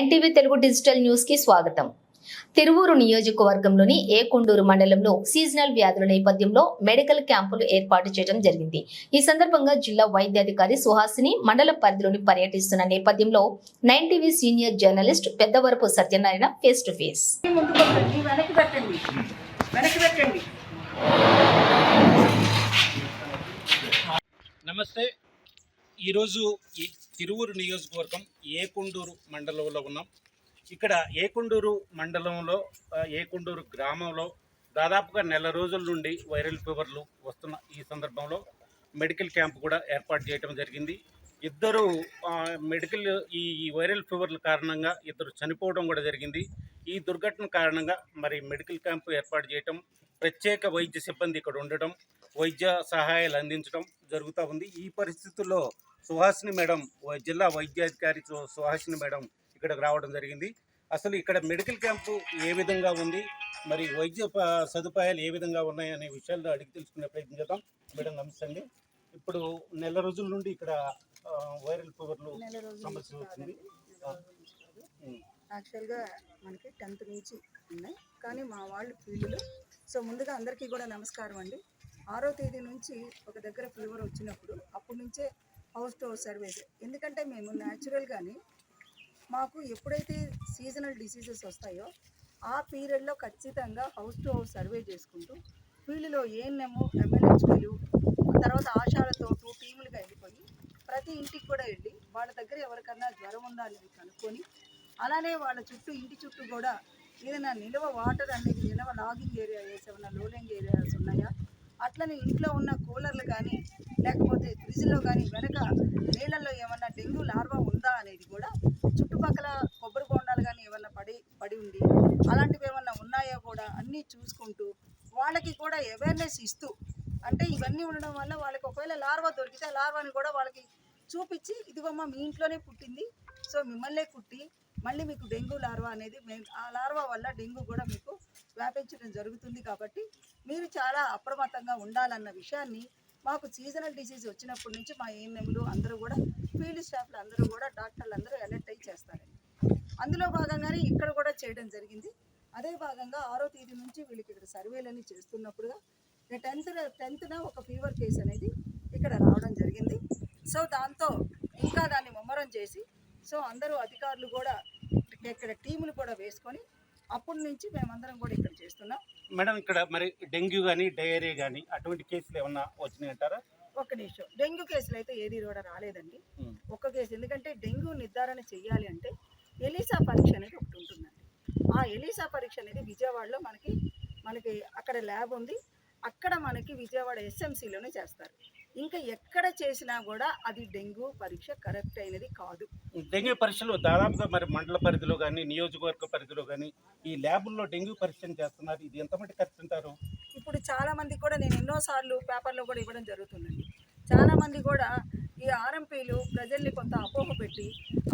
NTV Telugu digital న్యూస్కి స్వాగతం. తిరువూరు నియోజకవర్గంలోని ఏకొండూరు మండలంలో సీజనల్ వ్యాధుల నేపథ్యంలో మెడికల్ క్యాంపులు ఏర్పాటు చేయడం జరిగింది. ఈ సందర్భంగా జిల్లా వైద్యాధికారి సుహాసిని మండల పరిధిలోని పర్యటిస్తున్న నేపథ్యంలో nine TV senior journalist Peddavarapu Satyanarayana face to face. వెనక్కి పెట్టండి వెనక్కి పెట్టండి నమస్తే ఈరోజు ఈ తిరువురు నియోజకవర్గం ఏకొండూరు మండలంలో ఉన్నాం. ఇక్కడ ఏకొండూరు మండలంలో ఏకుండూరు ఏకొండూరు గ్రామంలో దాదాపుగా నెల రోజుల నుండి వైరల్ ఫీవర్లు వస్తున్న ఈ సందర్భంలో మెడికల్ క్యాంప్ కూడా ఏర్పాటు చేయడం జరిగింది. ఇద్దరు మెడికల్ ఈ ఈ వైరల్ ఫీవర్ల కారణంగా ఇద్దరు చనిపోవడం కూడా జరిగింది. ఈ దుర్ఘటన కారణంగా మరి మెడికల్ క్యాంప్ ఏర్పాటు చేయటం ప్రత్యేక వైద్య సిబ్బంది ఇక్కడ ఉండటం వైద్య సహాయాలు అందించడం జరుగుతూ ఉంది. ఈ పరిస్థితుల్లో సుహాసిని మేడం జిల్లా వైద్యాధికారి సుహాసిని మేడం ఇక్కడికి రావడం జరిగింది. అసలు ఇక్కడ మెడికల్ క్యాంపు ఏ విధంగా ఉంది? మరి వైద్య సదుపాయాలు ఏ విధంగా ఉన్నాయి అనే విషయాలు అడిగి తెలుసుకునే ప్రయత్నం చేద్దాం. మేడం నమస్తే అండి. ఇప్పుడు నెల రోజుల నుండి ఇక్కడ వైరల్ ఫీవర్లు సమస్య వచ్చింది. యాక్చువల్గా మనకి టెన్త్ నుంచి ఉన్నాయి. కానీ మా వాళ్ళు ఫీల్డ్లో. సో ముందుగా అందరికీ కూడా నమస్కారం అండి. ఆరో తేదీ నుంచి ఒక దగ్గర ఫీవర్ వచ్చినప్పుడు అప్పటి నుంచే హౌస్ టు హౌస్ సర్వీస్. ఎందుకంటే మేము న్యాచురల్గానే మాకు ఎప్పుడైతే సీజనల్ డిసీజెస్ వస్తాయో ఆ పీరియడ్లో ఖచ్చితంగా హౌస్ టు హౌస్ సర్వే చేసుకుంటూ ఫీల్డ్లో ఏఎన్ఎం ఎమ్మెల్యేలు తర్వాత ఆశాలతో టూ టీములుగా వెళ్ళిపోయి ప్రతి ఇంటికి కూడా వెళ్ళి వాళ్ళ దగ్గర ఎవరికన్నా జ్వరం ఉందా అనేది కనుక్కొని అలానే వాళ్ళ చుట్టూ ఇంటి చుట్టూ కూడా ఏదైనా నిల్వ వాటర్ అనేది నిల్వ లాగింగ్ ఏరియాస్ ఏమైనా లోలింగ్ ఏరియాస్ ఉన్నాయా? అట్లనే ఇంట్లో ఉన్న కూలర్లు కానీ లేకపోతే ఫ్రిడ్జ్లో కానీ వెనక నీళ్ళల్లో ఏమన్నా డెంగ్యూ లార్వా ఉందా అనేది కూడా చుట్టుపక్కల కొబ్బరి బొండాలు కానీ ఏమన్నా పడి పడి ఉండి అలాంటివి ఏమన్నా ఉన్నాయో కూడా అన్నీ చూసుకుంటూ వాళ్ళకి కూడా అవేర్నెస్ ఇస్తూ అంటే ఇవన్నీ ఉండడం వల్ల వాళ్ళకి ఒకవేళ లార్వా దొరికితే ఆ లార్వాని కూడా వాళ్ళకి చూపించి ఇదిగోమ్మ మీ ఇంట్లోనే పుట్టింది. సో మిమ్మల్నే కుట్టి మళ్ళీ మీకు డెంగ్యూ లార్వా అనేది ఆ లార్వా వల్ల డెంగ్యూ కూడా మీకు వ్యాపించడం జరుగుతుంది కాబట్టి మీరు చాలా అప్రమత్తంగా ఉండాలన్న విషయాన్ని మాకు సీజనల్ డిసీజ్ వచ్చినప్పటి నుంచి మా ఏఎన్ఎంలు అందరూ కూడా ఫీల్డ్ స్టాఫ్లు అందరూ కూడా డాక్టర్లు అందరూ అలర్ట్ అయి చేస్తారండి. అందులో భాగంగానే ఇక్కడ కూడా చేయడం జరిగింది. అదే భాగంగా ఆరో తేదీ నుంచి వీళ్ళకి ఇక్కడ సర్వేలన్నీ చేస్తున్నప్పుడుగా టెన్త్ టెన్త్న ఒక ఫీవర్ కేసు అనేది ఇక్కడ రావడం జరిగింది. సో దాంతో ఇంకా దాన్ని ముమ్మరం చేసి సో అందరూ అధికారులు కూడా ఇక్కడ టీములు కూడా వేసుకొని అప్పటి నుంచి మేమందరం కూడా ఇక్కడ చేస్తున్నాం. మేడం ఇక్కడ మరి డెంగ్యూ కానీ డయేరియా కానీ అటువంటి కేసులు ఏమన్నా వచ్చినాయి అంటారా ఒక్క నిమిషం. డెంగ్యూ కేసులు అయితే ఏది కూడా రాలేదండి. ఒక్క కేసు. ఎందుకంటే డెంగ్యూ నిర్ధారణ చేయాలి అంటే ఎలీసా పరీక్ష అనేది ఒకటి ఉంటుందండి. ఆ ఎలీసా పరీక్ష అనేది విజయవాడలో మనకి మనకి అక్కడ ల్యాబ్ ఉంది. అక్కడ మనకి విజయవాడ ఎస్ఎంసీలోనే చేస్తారు. ఇంకా ఎక్కడ చేసినా కూడా అది డెంగ్యూ పరీక్ష కరెక్ట్ అయినది కాదు. డెంగ్యూ పరీక్షలు దాదాపుగా మరి మండల పరిధిలో కానీ నియోజకవర్గ పరిధిలో కానీ ఈ ల్యాబుల్లో డెంగ్యూ పరీక్షలు చేస్తున్నారు. ఇది ఎంతమంది కరెక్ట్ ఇప్పుడు చాలా మంది కూడా నేను ఎన్నోసార్లు పేపర్లో కూడా ఇవ్వడం జరుగుతుందండి. చాలా మంది కూడా ఈ ఆర్ఎంపీలు ప్రజల్ని కొంత అపోహ పెట్టి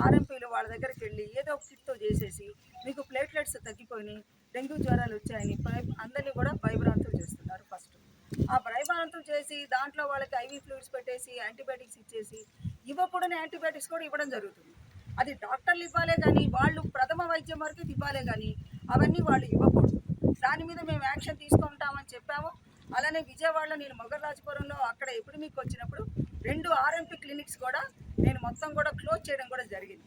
ఆర్ఎంపీలు వాళ్ళ దగ్గరికి వెళ్ళి ఏదో ఒక కిట్తో చేసేసి మీకు ప్లేట్లెట్స్ తగ్గిపోయి డెంగ్యూ జ్వరాలు వచ్చాయని అందరినీ కూడా భయభ్రాంతులు చేస్తున్నారు. ఆ భయభ్రాంతులు చేసి దాంట్లో వాళ్ళకి ఐవీ ఫ్లూయిడ్స్ పెట్టేసి యాంటీబయాటిక్స్ ఇచ్చేసి ఇవ్వకూడని యాంటీబయాటిక్స్ కూడా ఇవ్వడం జరుగుతుంది. అది డాక్టర్లు ఇవ్వాలే కానీ వాళ్ళు ప్రథమ వైద్యం వరకు ఇవ్వాలే కానీ అవన్నీ వాళ్ళు ఇవ్వకూడదు. దాని మీద మేము యాక్షన్ తీసుకుంటామని చెప్పాము. అలానే విజయవాడలో నేను మొగరాజపురంలో అక్కడ ఎపిడమిక్ వచ్చినప్పుడు రెండు ఆర్ఎంపీ క్లినిక్స్ కూడా నేను మొత్తం కూడా క్లోజ్ చేయడం కూడా జరిగింది.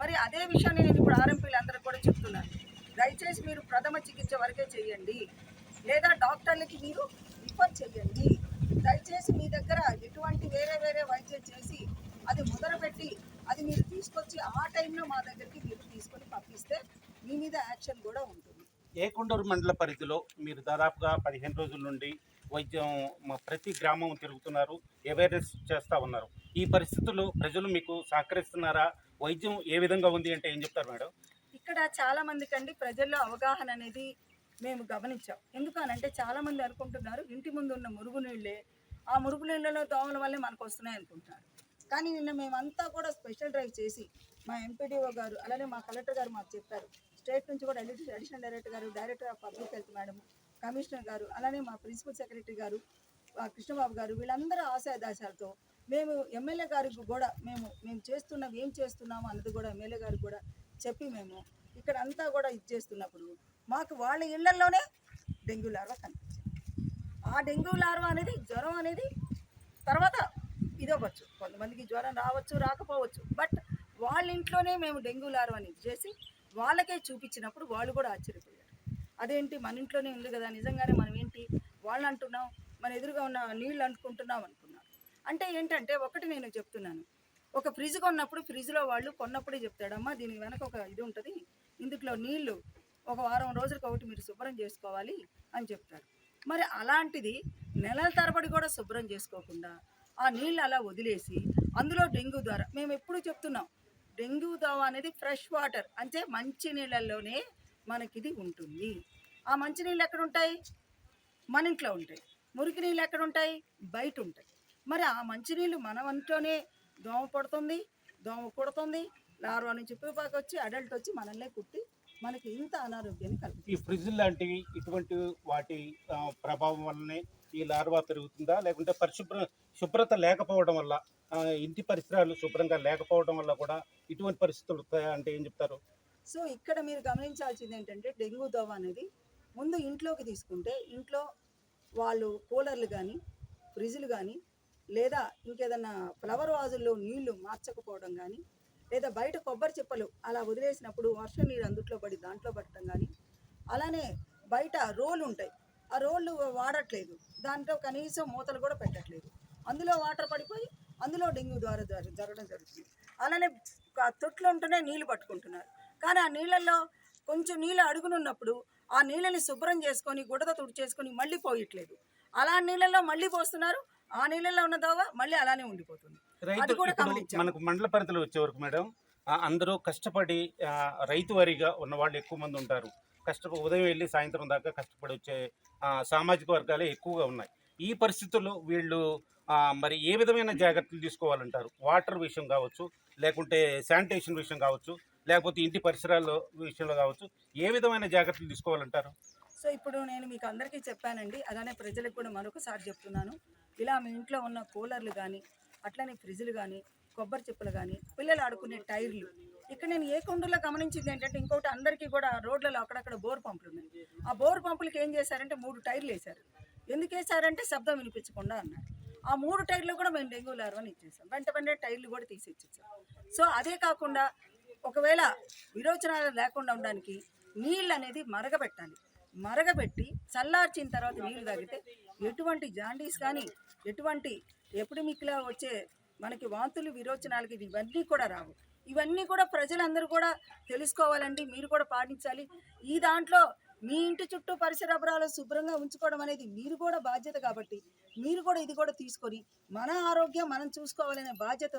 మరి అదే విషయాన్ని నేను ఇప్పుడు ఆర్ఎంపీలు అందరూ కూడా చెప్తున్నాను. దయచేసి మీరు ప్రథమ చికిత్స వరకే చేయండి. లేదా డాక్టర్లకి మీరు రిఫర్ చేయండి దయచేసి మీ దగ్గర ఎటువంటి వేరే వేరే వైద్యం చేసి అది మొదలుపెట్టి అది మీరు తీసుకొచ్చి ఆ టైంలో మా దగ్గరికి మీరు తీసుకొని పంపిస్తే మీ మీద యాక్షన్ కూడా ఉంటుంది. ఏకొండూరు మండల పరిధిలో మీరు దాదాపుగా పదిహేను రోజుల నుండి వైద్యం మా ప్రతి గ్రామం తిరుగుతున్నారు అవేర్నెస్ చేస్తూ ఉన్నారు. ఈ పరిస్థితుల్లో ప్రజలు మీకు సహకరిస్తున్నారా? వైద్యం ఏ విధంగా ఉంది అంటే ఏం చెప్తారు మేడం? ఇక్కడ చాలా అండి ప్రజల్లో అవగాహన అనేది మేము గమనించాం. ఎందుకనంటే చాలామంది అనుకుంటున్నారు ఇంటి ముందు ఉన్న మురుగు నీళ్ళే ఆ మురుగు నీళ్ళలో దోమల వల్లే మనకు వస్తున్నాయి అనుకుంటున్నారు కానీ నిన్న మేమంతా కూడా స్పెషల్ డ్రైవ్ చేసి మా ఎంపీడీఓ గారు అలానే మా కలెక్టర్ గారు మాకు చెప్పారు. స్టేట్ నుంచి కూడా అడిషనల్ అడిషనల్ డైరెక్టర్ గారు director of public health madam commissioner గారు అలానే మా ప్రిన్సిపల్ సెక్రటరీ గారు కృష్ణబాబు గారు వీళ్ళందరూ ఆశాదాశాలతో మేము ఎమ్మెల్యే గారికి కూడా మేము మేము చేస్తున్నాం ఏం చేస్తున్నాము అన్నది కూడా ఎమ్మెల్యే గారికి కూడా చెప్పి మేము ఇక్కడ అంతా కూడా ఇచ్చేస్తున్నప్పుడు మాకు వాళ్ళ ఇళ్ళలోనే డెంగ్యూ లార్వా కనిపించింది. ఆ డెంగ్యూ లార్వా అనేది జ్వరం అనేది తర్వాత ఇదవ్వచ్చు. కొంతమందికి జ్వరం రావచ్చు రాకపోవచ్చు. బట్ వాళ్ళ ఇంట్లోనే మేము డెంగ్యూ లార్వాని చేసి వాళ్ళకే చూపించినప్పుడు వాళ్ళు కూడా ఆశ్చర్యపోయారు. అదేంటి? మన ఇంట్లోనే ఉంది కదా నిజంగానే మనం ఏంటి? వాళ్ళు అంటున్నాం మన ఎదురుగా ఉన్న నీళ్ళు అంటుకుంటున్నాం అనుకున్నాం అంటే ఏంటంటే ఒకటి నేను చెప్తున్నాను. ఒక ఫ్రిడ్జ్ కొన్నప్పుడు ఫ్రిడ్జ్లో వాళ్ళు కొన్నప్పుడే చెప్తాడమ్మా దీని వెనక ఒక ఇది ఉంటుంది ఇందులో నీళ్ళు ఒక వారం రోజులకు ఒకటి మీరు శుభ్రం చేసుకోవాలి అని చెప్తారు. మరి అలాంటిది నెలల తరబడి కూడా శుభ్రం చేసుకోకుండా ఆ నీళ్ళు అలా వదిలేసి అందులో డెంగ్యూ ద్వారా మేము ఎప్పుడు చెప్తున్నాం డెంగ్యూ దోవ అనేది ఫ్రెష్ వాటర్ అంటే మంచి నీళ్ళల్లోనే మనకిది ఉంటుంది. ఆ మంచి నీళ్ళు ఎక్కడ ఉంటాయి? మన ఇంట్లో ఉంటాయి. మురికి నీళ్ళు ఎక్కడ ఉంటాయి? బయట ఉంటాయి. మరి ఆ మంచినీళ్ళు మన వంటలోనే దోమ పడుతుంది దోమ కుడుతుంది లార్వా నుంచి పిపాకి వచ్చి అడల్ట్ వచ్చి మనల్నే కుట్టి మనకి ఇంత అనారోగ్యాన్ని ఈ కలుగుతుంది ఫ్రిడ్జ్ లాంటివి ఇటువంటి వాటి ప్రభావం వల్లనే ఈ లార్వా పెరుగుతుందా? లేకుంటే పరిశుభ్ర శుభ్రత లేకపోవడం వల్ల ఇంటి పరిసరాలు శుభ్రంగా లేకపోవడం వల్ల కూడా ఇటువంటి పరిస్థితులు అంటే ఏం చెప్తారు? సో ఇక్కడ మీరు గమనించాల్సింది ఏంటంటే డెంగ్యూ దోవ అనేది ముందు ఇంట్లోకి తీసుకుంటే ఇంట్లో వాళ్ళు కూలర్లు కానీ ఫ్రిడ్జ్లు కానీ లేదా ఇంకేదన్నా ఫ్లవర్ వాజుల్లో నీళ్ళు మార్చకపోవడం కానీ లేదా బయట కొబ్బరి చిప్పలు అలా వదిలేసినప్పుడు వర్షం నీరు అందుట్లో పడి దాంట్లో పట్టడం కానీ అలానే బయట రోలు ఉంటాయి. ఆ రోళ్ళు వాడట్లేదు. దాంట్లో కనీసం మూతలు కూడా పెట్టట్లేదు. అందులో వాటర్ పడిపోయి అందులో డెంగ్యూ ద్వారా జరగడం జరుగుతుంది. అలానే ఆ తొట్లు ఉంటేనే నీళ్ళు పట్టుకుంటున్నారు. కానీ ఆ నీళ్ళల్లో కొంచెం నీళ్ళు అడుగునున్నప్పుడు ఆ నీళ్ళని శుభ్రం చేసుకొని గుడత తుడిచేసుకొని మళ్ళీ పోయట్లేదు. అలా నీళ్ళల్లో మళ్ళీ పోస్తున్నారు. ఆ నీళ్ళల్లో ఉన్న దోవ మళ్ళీ అలానే ఉండిపోతుంది. రైతు. మనకు మండల పరిధిలో వచ్చే వరకు మేడం అందరూ కష్టపడి రైతు వారీగా ఉన్న వాళ్ళు ఎక్కువ మంది ఉంటారు. కష్టపడి ఉదయం వెళ్ళి సాయంత్రం దాకా కష్టపడి వచ్చే సామాజిక వర్గాలే ఎక్కువగా ఉన్నాయి. ఈ పరిస్థితుల్లో వీళ్ళు మరి ఏ విధమైన జాగ్రత్తలు తీసుకోవాలంటారు? వాటర్ విషయం కావచ్చు లేకుంటే శానిటేషన్ విషయం కావచ్చు లేకపోతే ఇంటి పరిసరాల విషయంలో కావచ్చు ఏ విధమైన జాగ్రత్తలు తీసుకోవాలంటారు? సో ఇప్పుడు నేను మీకు అందరికీ చెప్పానండి అలానే ప్రజలకు కూడా మరొకసారి చెప్తున్నాను. ఇలా మీ ఇంట్లో ఉన్న కూలర్లు కానీ అట్లనే ఫ్రిడ్జ్లు కానీ కొబ్బరి చెప్పులు కానీ పిల్లలు ఆడుకునే టైర్లు. ఇక్కడ నేను ఏ కొండలో గమనించింది ఏంటంటే ఇంకోటి అందరికీ కూడా రోడ్లలో అక్కడక్కడ బోర్ పంపులు ఉన్నాయి ఆ బోర్ పంపులకి ఏం చేశారంటే మూడు టైర్లు వేశారు. ఎందుకు వేశారంటే శబ్దం వినిపించకుండా అన్నారు. ఆ మూడు టైర్లు కూడా మేము డెంగ్యూ లార్వని ఇచ్చేసాం. వెంట వెంటనే టైర్లు కూడా తీసి ఇచ్చేసాం. సో అదే కాకుండా ఒకవేళ విరోచనాలు లేకుండా ఉండడానికి నీళ్ళు అనేది మరగబెట్టాలి. మరగబెట్టి చల్లార్చిన తర్వాత నీళ్ళు తాగితే ఎటువంటి జాండీస్ కానీ ఎటువంటి ఎపిడమిక్లా వచ్చే మనకి వాంతులు విరోచనాలకి ఇవన్నీ కూడా రావు. ఇవన్నీ కూడా ప్రజలందరూ కూడా తెలుసుకోవాలండి మీరు కూడా పాటించాలి. ఈ దాంట్లో మీ ఇంటి చుట్టూ పరిసరాలు శుభ్రంగా ఉంచుకోవడం అనేది మీరు కూడా బాధ్యత కాబట్టి మీరు కూడా ఇది కూడా తీసుకొని మన ఆరోగ్యం మనం చూసుకోవాలనే బాధ్యత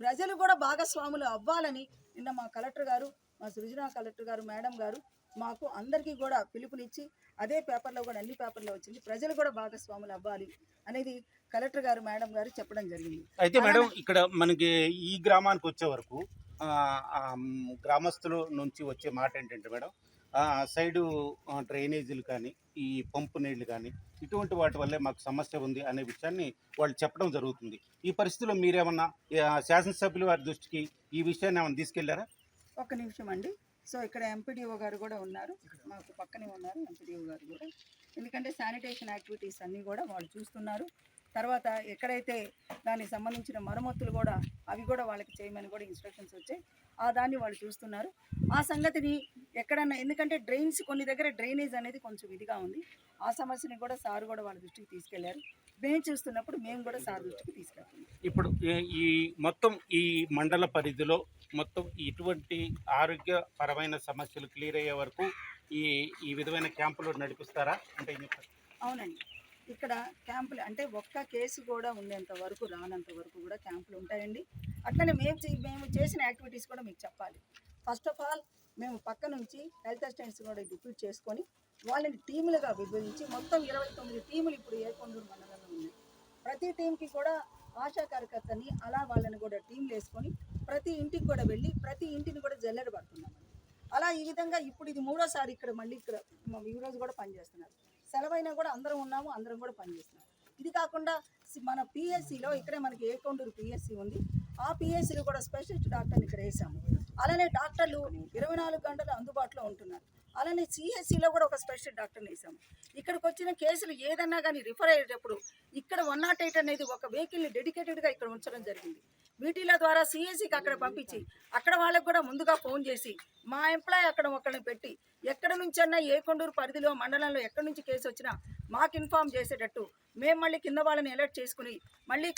ప్రజలు కూడా భాగస్వాములు అవ్వాలని నిన్న మా కలెక్టర్ గారు మా సృజన కలెక్టర్ గారు మేడం గారు మాకు అందరికీ కూడా పిలుపునిచ్చి అదే పేపర్లో కూడా అన్ని పేపర్లో వచ్చింది. ప్రజలు కూడా భాగస్వాములు అవ్వాలి అనేది కలెక్టర్ గారు మేడం గారు చెప్పడం జరిగింది. అయితే మేడం ఇక్కడ మనకి ఈ గ్రామానికి వచ్చే వరకు గ్రామస్తుల నుంచి వచ్చే మాట ఏంటంటే మేడం సైడు డ్రైనేజీలు కానీ ఈ పంపు నీళ్ళు కానీ ఇటువంటి వాటి వల్లే మాకు సమస్య ఉంది అనే విషయాన్ని వాళ్ళు చెప్పడం జరుగుతుంది. ఈ పరిస్థితిలో మీరేమన్నా శాసనసభ్యుల వారి దృష్టికి ఈ విషయాన్ని ఏమైనా తీసుకెళ్ళారా? ఒక్క నిమిషం అండి. సో ఇక్కడ ఎంపీడీఓ గారు కూడా ఉన్నారు. మాకు పక్కనే ఉన్నారు ఎంపీడీఓ గారు కూడా. ఎందుకంటే శానిటేషన్ యాక్టివిటీస్ అన్నీ కూడా వాళ్ళు చూస్తున్నారు. తర్వాత ఎక్కడైతే దానికి సంబంధించిన మరమ్మతులు కూడా అవి కూడా వాళ్ళకి చేయమని కూడా ఇన్స్ట్రక్షన్స్ వచ్చాయి. ఆ దాన్ని వాళ్ళు చూస్తున్నారు. ఆ సంగతిని ఎక్కడన్నా ఎందుకంటే డ్రైన్స్ కొన్ని దగ్గర డ్రైనేజ్ అనేది కొంచెం ఇదిగా ఉంది. ఆ సమస్యని కూడా సార్ కూడా వాళ్ళ దృష్టికి తీసుకెళ్ళారు. మేము చూస్తున్నప్పుడు మేము కూడా సార్ దృష్టికి తీసుకెళ్తున్నాం ఇప్పుడు ఈ- మొత్తం ఈ మండల పరిధిలో మొత్తం ఇటువంటి ఆరోగ్యపరమైన సమస్యలు క్లియర్ అయ్యే వరకు ఈ ఈ విధమైన క్యాంపులు నడిపిస్తారా? అంటే ఏం అవునండి. ఇక్కడ క్యాంపులు అంటే ఒక్క కేసు కూడా ఉండేంత వరకు రానంత వరకు కూడా క్యాంపులు ఉంటాయండి. అట్లనే మేము మేము చేసిన యాక్టివిటీస్ కూడా మీకు చెప్పాలి. ఫస్ట్ ఆఫ్ ఆల్ మేము పక్క నుంచి హెల్త్ అసిస్టెంట్స్ కూడా డిప్యూట్ చేసుకొని వాళ్ళని టీములుగా విభజించి మొత్తం ఇరవై తొమ్మిది టీములు ఇప్పుడు ఏకొండూరు మండలంలో ఉన్నాయి ప్రతి టీంకి కూడా ఆశా కార్యకర్తని అలా వాళ్ళని కూడా టీంలు వేసుకొని ప్రతి ఇంటికి కూడా వెళ్ళి ప్రతి ఇంటిని కూడా జల్లెడ పడుతున్నాం అలా ఈ విధంగా ఇప్పుడు ఇది మూడోసారి ఇక్కడ మళ్ళీ ఇక్కడ ఈరోజు కూడా పనిచేస్తున్నారు. సెలవైనా కూడా అందరం ఉన్నాము అందరం కూడా పనిచేస్తున్నారు ఇది కాకుండా మన పిఎస్సిలో ఇక్కడే మనకి ఏకొండూరు పిఎస్సి ఉంది. ఆ పిఎస్సిలో కూడా స్పెషలిస్ట్ డాక్టర్ని ఇక్కడ వేసాము. అలానే డాక్టర్లు ఇరవై నాలుగు గంటలు అందుబాటులో ఉంటున్నారు. అలానే సిఎస్సిలో కూడా ఒక స్పెషల్ డాక్టర్ని వేసాము ఇక్కడికి వచ్చిన కేసులు ఏదన్నా కానీ రిఫర్ అయ్యేటప్పుడు ఇక్కడ వన్ నాట్ ఎయిట్ అనేది ఒక వెహికల్ని డెడికేటెడ్గా ఇక్కడ ఉంచడం జరిగింది. వీటిల ద్వారా సిఎస్సికి అక్కడ పంపించి అక్కడ వాళ్ళకి కూడా ముందుగా ఫోన్ చేసి మా ఎంప్లాయ్ అక్కడ ఒకరిని పెట్టి ఎక్కడ నుంచన్నా ఏ కొండూరు పరిధిలో మండలంలో ఎక్కడి నుంచి కేసు వచ్చినా మాకు ఇన్ఫామ్ చేసేటట్టు మేము మళ్ళీ కింద వాళ్ళని అలర్ట్ చేసుకుని మళ్ళీ